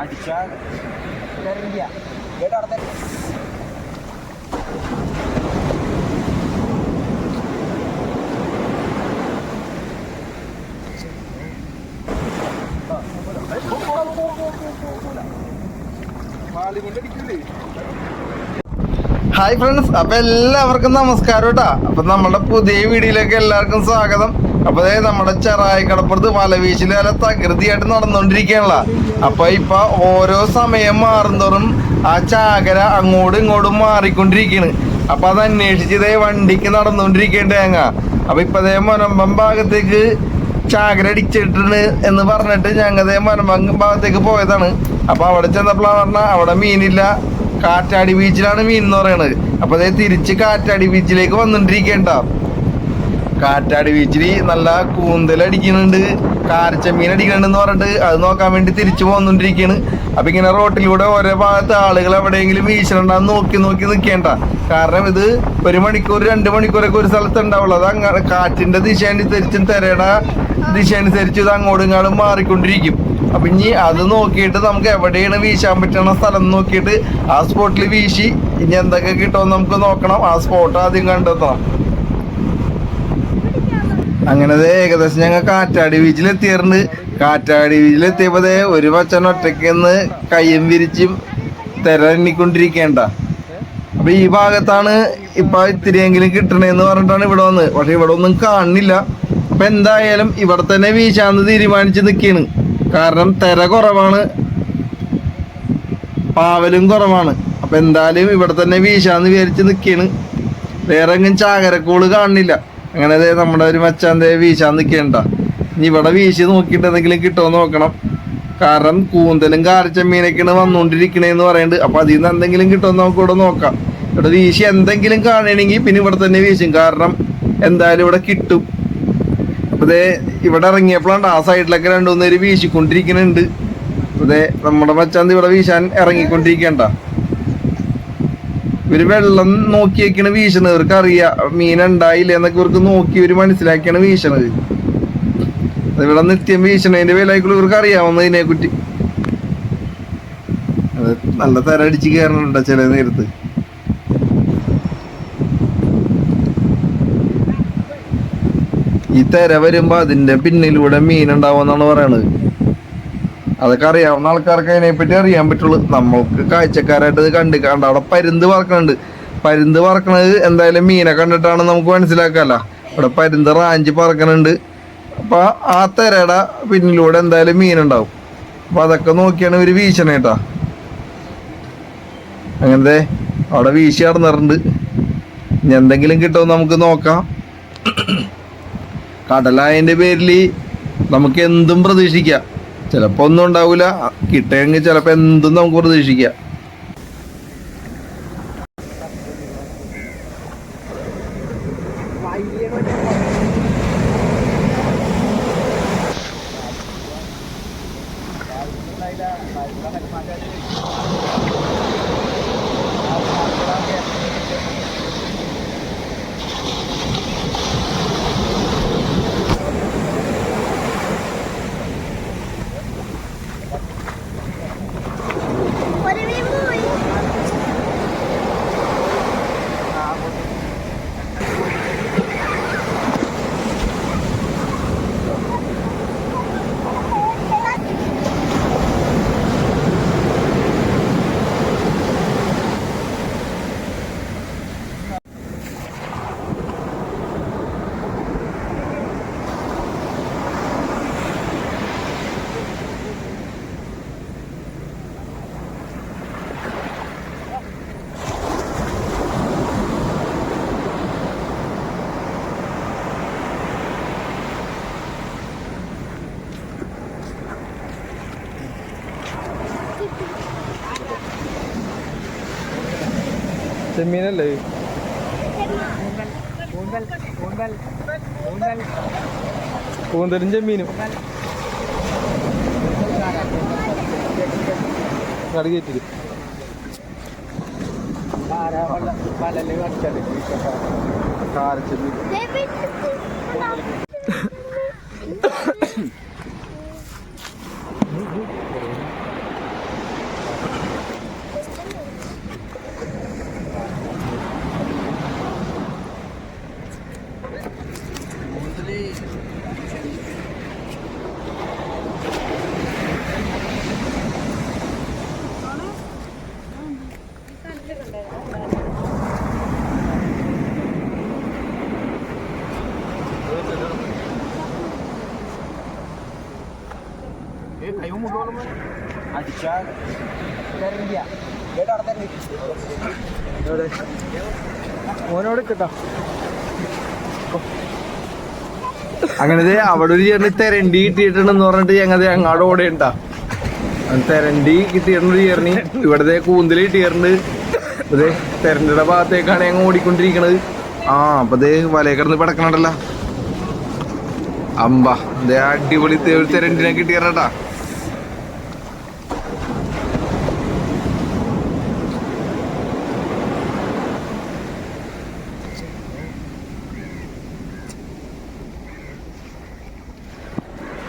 അടിച്ചാൽ കേട്ടോ അടുത്ത. ഹായ് ഫ്രണ്ട്സ് അപ്പൊ എല്ലാവർക്കും നമസ്കാരം കേട്ടാ അപ്പൊ നമ്മളുടെ പുതിയ വീഡിയോയിലേക്ക് എല്ലാവർക്കും സ്വാഗതം. അപ്പൊ അതായത് നമ്മുടെ ചെറായി കടപ്പുറത്ത് വലവീശിൽ നല്ല തകൃതിയായിട്ട് നടന്നുകൊണ്ടിരിക്കുകയാണല്ലോ അപ്പൊ ഇപ്പൊ ഓരോ സമയം മാറുന്തോറും ആ ചാകര അങ്ങോട്ടും ഇങ്ങോട്ടും മാറിക്കൊണ്ടിരിക്കുകയാണ്. അപ്പൊ അത് അന്വേഷിച്ച് ഇതേ വണ്ടിക്ക് നടന്നുകൊണ്ടിരിക്കേണ്ട തേങ്ങ. അപ്പൊ ഇപ്പൊ അതേ മുനമ്പം ഭാഗത്തേക്ക് ചാകര അടിച്ചിട്ടുണ്ട് എന്ന് പറഞ്ഞിട്ട് ഞങ്ങതേ മലമ്പം ഭാഗത്തേക്ക് പോയതാണ്. അപ്പൊ അവിടെ ചെന്നപ്പോഴാണ് പറഞ്ഞ അവിടെ മീനില്ല. കാറ്റാടി ബീച്ചിലാണ് മീൻ എന്ന് പറയുന്നത് അപ്പൊ അതേ തിരിച്ച് കാറ്റാടി ബീച്ചിലേക്ക് വന്നിട്ടിരിക്കേണ്ട കാറ്റാടി ബീച്ചിൽ നല്ല കൂന്തൽ അടിക്കുന്നുണ്ട്. കാരച്ചമീൻ അടിക്കുന്നുണ്ടെന്ന് പറഞ്ഞിട്ട് അത് നോക്കാൻ വേണ്ടി തിരിച്ചു പോന്നുകൊണ്ടിരിക്കുകയാണ്. അപ്പൊ ഇങ്ങനെ റോട്ടിലൂടെ ഓരോ ഭാഗത്ത് ആളുകൾ എവിടെയെങ്കിലും വീശലുണ്ടാന്ന് നോക്കി നോക്കി നിൽക്കേണ്ട. കാരണം ഇത് ഒരു മണിക്കൂർ രണ്ട് മണിക്കൂറൊക്കെ ഒരു സ്ഥലത്ത് ഉണ്ടാവുള്ളൂ. അത് അങ്ങനെ കാറ്റിന്റെ ദിശ അനുസരിച്ചും തിരയുടെ ദിശ അനുസരിച്ച് ഇത് അങ്ങോട്ടും ഇങ്ങോട്ടും മാറിക്കൊണ്ടിരിക്കും. അപ്പൊ ഇനി അത് നോക്കിയിട്ട് നമുക്ക് എവിടെയാണ് വീശാൻ പറ്റുന്ന സ്ഥലം നോക്കിയിട്ട് ആ സ്പോട്ടിൽ വീശി ഇനി എന്തൊക്കെ കിട്ടുമെന്ന് നമുക്ക് നോക്കണം. ആ സ്പോട്ട് ആദ്യം കണ്ടെത്തണം. അങ്ങനെ ദേ ഏകദേശം ഞങ്ങൾ കാറ്റാടി ബീച്ചിൽ എത്തിയിട്ടുണ്ട് കാറ്റാടി ബീച്ചിൽ എത്തിയപ്പോ ഒരു പച്ചൻ ഒറ്റയ്ക്ക് നിന്ന് കയ്യും വിരിച്ചും തിരണ്ണിക്കൊണ്ടിരിക്കേണ്ട അപ്പൊ ഈ ഭാഗത്താണ് ഇപ്പൊ ഇത്തിരിയെങ്കിലും കിട്ടണേന്ന് പറഞ്ഞിട്ടാണ് ഇവിടെ വന്ന്. പക്ഷെ ഇവിടെ ഒന്നും കാണുന്നില്ല. അപ്പൊ എന്തായാലും ഇവിടെ തന്നെ വീശാന്ന് തീരുമാനിച്ച് നിൽക്കാണ്. കാരണം തിര കുറവാണ്. പാവലും കുറവാണ്. അപ്പൊ എന്തായാലും ഇവിടെ തന്നെ വീശാന്ന് വിചാരിച്ച് നിൽക്കാണ്. വേറെ എങ്ങും ചാകരക്കോൾ കാണുന്നില്ല. അങ്ങനെ ദേ നമ്മുടെ ഒരു മച്ചാന്തേ വീശാൻ നിൽക്കണ്ട ഇനി ഇവിടെ വീശി നോക്കിയിട്ട് എന്തെങ്കിലും കിട്ടുമോ നോക്കണം. കാരണം കൂന്തലും കാരച്ചമ്മീനൊക്കെയാണ് വന്നുകൊണ്ടിരിക്കണേന്ന് പറയുന്നുണ്ട് അപ്പൊ അതിൽ നിന്ന് എന്തെങ്കിലും കിട്ടുമോ നമുക്ക് ഇവിടെ നോക്കാം. ഇവിടെ വീശി എന്തെങ്കിലും കാണണമെങ്കിൽ പിന്നെ ഇവിടെ തന്നെ വീശും. കാരണം എന്തായാലും ഇവിടെ കിട്ടും. അപ്പൊ ദേ ഇവിടെ ഇറങ്ങിയപ്പോഴാണ് ആ സൈഡിലൊക്കെ രണ്ടു മൂന്ന് പേര് വീശിക്കൊണ്ടിരിക്കുന്നുണ്ട് അതെ നമ്മുടെ മച്ചാന്ത് ഇവിടെ വീശാൻ ഇറങ്ങിക്കൊണ്ടിരിക്കണ്ട ഇവർ വെള്ളം നോക്കിയേക്കാണ് വീശണത്. ഇവർക്ക് അറിയാം മീൻ ഉണ്ടായില്ല എന്നൊക്കെ ഇവർക്ക് നോക്കി ഇവർ മനസ്സിലാക്കിയാണ് വീശണത്. ഇവിടെ നിത്യം വീശണതിന്റെ വിലയ്ക്കുള്ള ഇവർക്ക് അറിയാവുന്ന ഇതിനെ കുറ്റി നല്ല തരടിച്ച് കയറണുണ്ടോ ചില നേരത്ത്. ഈ തെര വരുമ്പോ അതിന്റെ പിന്നിലൂടെ മീൻ ഉണ്ടാവുമെന്നാണ് പറയണത്. അതൊക്കെ അറിയാവുന്ന ആൾക്കാർക്ക് അതിനെപ്പറ്റി അറിയാൻ പറ്റുള്ളൂ. നമ്മൾക്ക് കാഴ്ചക്കാരായിട്ട് കണ്ട് കണ്ട അവിടെ പരുന്ത് പറക്കണുണ്ട് പരുന്ത് പറക്കണത് എന്തായാലും മീനെ കണ്ടിട്ടാണ് നമുക്ക് മനസ്സിലാക്കാല്ല ഇവിടെ പരുന്ത് റാഞ്ചി പറക്കണുണ്ട്. അപ്പൊ ആ തെരയുടെ പിന്നിലൂടെ എന്തായാലും മീനുണ്ടാവും. അപ്പൊ അതൊക്കെ നോക്കിയാണ് ഇവർ വീശണ കേട്ടാ അങ്ങനത്തെ അവിടെ വീശി നടന്നിട്ടുണ്ട്. ഇനി എന്തെങ്കിലും കിട്ടുമോ നമുക്ക് നോക്കാം. കടലായന്റെ പേരിൽ നമുക്ക് എന്തും പ്രതീക്ഷിക്കാം. ചിലപ്പോ ഒന്നും ഉണ്ടാവൂല. കിട്ടിയെങ്കിൽ ചിലപ്പോ എന്തും നമുക്ക് പ്രതീക്ഷിക്കാം. ചെമ്മീനല്ലേ? കൂന്തലും ചെമ്മീനും. കടുകേറ്റിട്ട് കാരച്ചെമ്മീൻ. ഓനോട് കിട്ടാ അങ്ങനെ ദേ അവിടെ ഒരു ചേട്ടന് തെരണ്ടി കിട്ടിയിട്ടുണ്ടെന്ന് പറഞ്ഞിട്ട് ഞങ്ങൾ അങ്ങാട് കൂടെ ഉണ്ടാ തെരണ്ടി കിട്ടിയിട്ടുണ്ട് ചേർണി ഇവിടത്തെ കൂന്തൽ കിട്ടിയിട്ടുണ്ട്. അതെ തെരണ്ടിയുടെ ഭാഗത്തേക്കാണ് ഞങ്ങൾ ഓടിക്കൊണ്ടിരിക്കണത്. ആ അപ്പൊ ദേ വലയെ കിടന്ന് പിടക്കണുണ്ടല്ലോ. അമ്പ ദേ അടിപൊളി തെരണ്ടിനെ കിട്ടിയറട്ടാ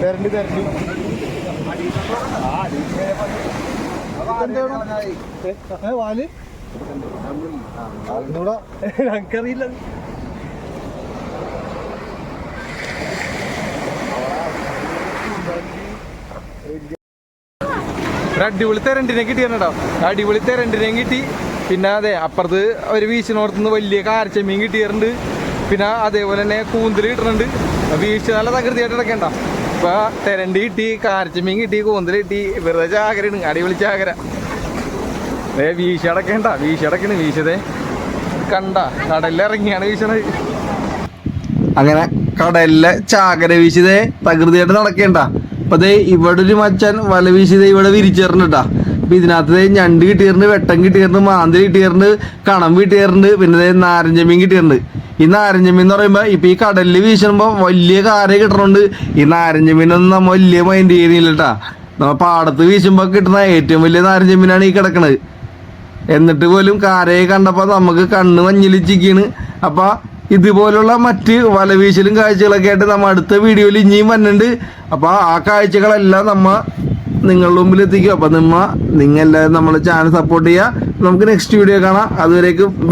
തരണ്ടി തരണ്ടി ഏ വാൽ എന്നോടാ ഞങ്ങക്കറിയില്ല ഒരു അടിപൊളി തെരണ്ടിനെ കിട്ടിയാണോ അടിപൊളി തെരണ്ടിനെ കിട്ടി. പിന്നെ അതെ അപ്പുറത്ത് ഒരു വീശിനോടത്തുനിന്ന് വലിയ കാരച്ചമ്മീൻ കിട്ടിയിട്ടുണ്ട്. പിന്നെ അതേപോലെ തന്നെ കൂന്തൽ കിട്ടുന്നുണ്ട്. വീഴ്ച നല്ല തകൃതിയായിട്ട് ഇടക്കണ്ട ഇപ്പൊ തെരണ്ടി കിട്ടി കാരച്ചമ്മീൻ കിട്ടി കൂന്തൽ കിട്ടി. വെറുതെ ചാകരയാണ്. അടിപൊളി ചാകര. ഏ വീശ അടക്കണ്ട വീശ അടക്കണ് വീശതേ കണ്ട കടലിലിറങ്ങിയാണ് വീശണത് അങ്ങനെ കടലിലെ ചാകര വീശിതേ തകൃതിയായിട്ട് നടക്കേണ്ട. അപ്പൊ ദേ ഇവിടെ ഒരു മച്ചാൻ വല വീശിതേ ഇവിടെ വിരിച്ചേറിട്ടാ അപ്പൊ ഇതിനകത്ത് ഞണ്ട് കിട്ടിയിട്ടുണ്ട് വെട്ടം കിട്ടിയിട്ടുണ്ട് മാന്തി കിട്ടിയിട്ടുണ്ട് കണം കിട്ടിയിട്ടുണ്ട് പിന്നെ നാരഞ്ചമീൻ കിട്ടിയിട്ടുണ്ട്. ഈ നാരഞ്ചമീൻ എന്ന് പറയുമ്പോ ഇപ്പൊ ഈ കടലിൽ വീശുമ്പോ വലിയ കാര്യം കിട്ടണുണ്ട്. ഈ നാരഞ്ചമീനൊന്നും നമ്മ വലിയ മൈൻഡ് ചെയ്യുന്നില്ല കേട്ടാ നമ്മ പാടത്ത് വീശുമ്പോ കിട്ടുന്ന ഏറ്റവും വലിയ നാരഞ്ചമീനാണ് ഈ കിടക്കണത്. എന്നിട്ട് പോലും കാരയെ കണ്ടപ്പോ നമുക്ക് കണ്ണ് മഞ്ഞിലിച്ചിക്കാണ് അപ്പൊ ഇതുപോലുള്ള മറ്റ് വലവീശലും കാഴ്ചകളൊക്കെ ആയിട്ട് നമ്മ അടുത്ത വീഡിയോയിൽ ഇനിയും വന്നിട്ടുണ്ട് അപ്പൊ ആ കാഴ്ചകളെല്ലാം നമ്മ നിങ്ങളുടെ മുമ്പിൽ എത്തിക്കും അപ്പൊ നിങ്ങൾ എല്ലാവരും നമ്മളെ ചാനൽ സപ്പോർട്ട് ചെയ്യുക നമുക്ക് നെക്സ്റ്റ് വീഡിയോ കാണാം. അതുവരേക്കും